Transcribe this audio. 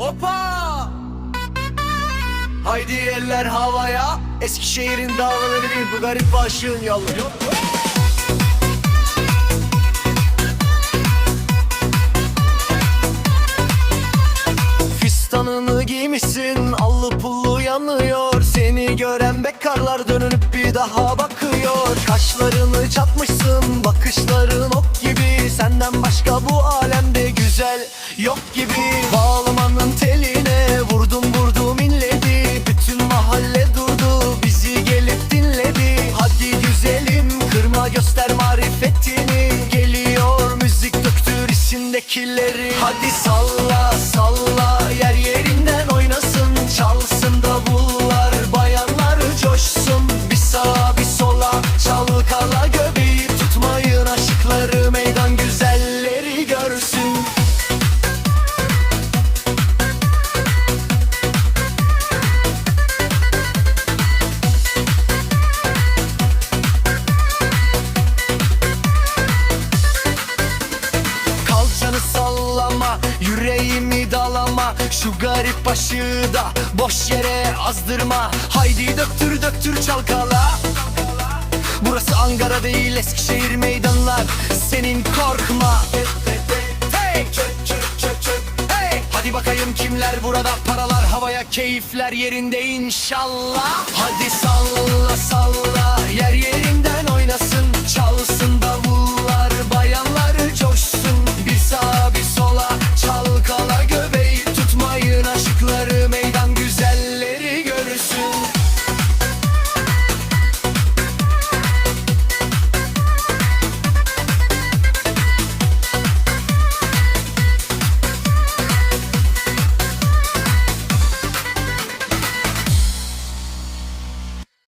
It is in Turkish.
Hopa! Haydi eller havaya. Eskişehir'in dağları değil bu garip aşığın yolu Fistanını giymişsin allı pullu yanıyor. Seni gören bekarlar dönüp bir daha bakıyor. Kaşlarını çatmışsın bakışların ok gibi. Senden başka bu alemde güzel yok gibi Teline vurdum vurdum inledi Bütün mahalle durdu bizi gelip dinledi. Hadi güzelim kırma göster marifetini. Geliyor müzik döktür içindekileri Hadi salla salla Yüreğimi dalama Şu garip başı da Boş yere azdırma. Haydi döktür döktür çalkala. Burası Ankara değil Eskişehir meydanlar. Senin korkma. Hey! Hey! Hadi bakayım kimler burada? Paralar havaya keyifler yerinde inşallah. Hadi salla salla